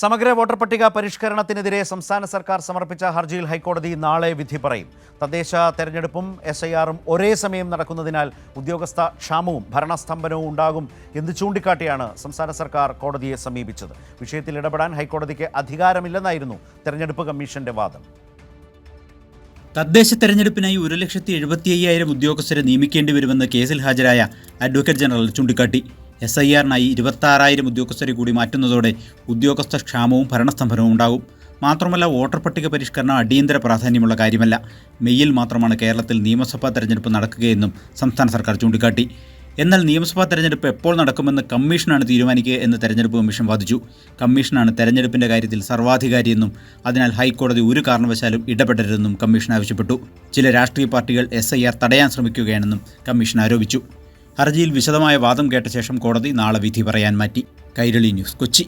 സമഗ്ര വോട്ടർ പട്ടിക പരിഷ്കരണത്തിനെതിരെ സംസ്ഥാന സർക്കാർ സമർപ്പിച്ച ഹർജിയിൽ ഹൈക്കോടതി നാളെ വിധി പറയും. തദ്ദേശ തെരഞ്ഞെടുപ്പും എസ് ഐ ആറും ഒരേ സമയം നടക്കുന്നതിനാൽ ഉദ്യോഗസ്ഥ ക്ഷാമവും ഭരണസ്തംഭനവും ഉണ്ടാകും എന്ന് ചൂണ്ടിക്കാട്ടിയാണ് സംസ്ഥാന സർക്കാർ കോടതിയെ സമീപിച്ചത്. വിഷയത്തിൽ ഇടപെടാൻ ഹൈക്കോടതിക്ക് അധികാരമില്ലെന്നായിരുന്നു തെരഞ്ഞെടുപ്പ് കമ്മീഷന്റെ വാദം. തദ്ദേശ തെരഞ്ഞെടുപ്പിനായി ഒരു ലക്ഷത്തി എഴുപത്തി അയ്യായിരം ഉദ്യോഗസ്ഥരെ നിയമിക്കേണ്ടി വരുമെന്ന് കേസിൽ ഹാജരായ അഡ്വക്കേറ്റ് ജനറൽ ചൂണ്ടിക്കാട്ടി. എസ് ഐ ആറിനായി ഇരുപത്താറായിരം ഉദ്യോഗസ്ഥരെ കൂടി മാറ്റുന്നതോടെ ഉദ്യോഗസ്ഥ ക്ഷാമവും ഭരണസ്തംഭനവും ഉണ്ടാകും. മാത്രമല്ല വോട്ടർ പട്ടിക പരിഷ്കരണം അടിയന്തര പ്രാധാന്യമുള്ള കാര്യമല്ല. മെയ്യിൽ മാത്രമാണ് കേരളത്തിൽ നിയമസഭാ തെരഞ്ഞെടുപ്പ് നടക്കുകയെന്നും സംസ്ഥാന സർക്കാർ ചൂണ്ടിക്കാട്ടി. എന്നാൽ നിയമസഭാ തെരഞ്ഞെടുപ്പ് എപ്പോൾ നടക്കുമെന്ന് കമ്മീഷനാണ് തീരുമാനിക്കുക എന്ന് തെരഞ്ഞെടുപ്പ് കമ്മീഷൻ വാദിച്ചു. കമ്മീഷനാണ് തെരഞ്ഞെടുപ്പിന്റെ കാര്യത്തിൽ സർവാധികാരിയെന്നും അതിനാൽ ഹൈക്കോടതി ഒരു കാരണവശാലും ഇടപെടരുതെന്നും കമ്മീഷൻ ആവശ്യപ്പെട്ടു. ചില രാഷ്ട്രീയ പാർട്ടികൾ എസ് ഐ ആർ തടയാൻ ശ്രമിക്കുകയാണെന്നും കമ്മീഷൻ ആരോപിച്ചു. ഹർജിയിൽ വിശദമായ വാദം കേട്ട ശേഷം കോടതി നാളെ വിധി പറയാൻ മാറ്റി. കൈരളി ന്യൂസ് കൊച്ചി.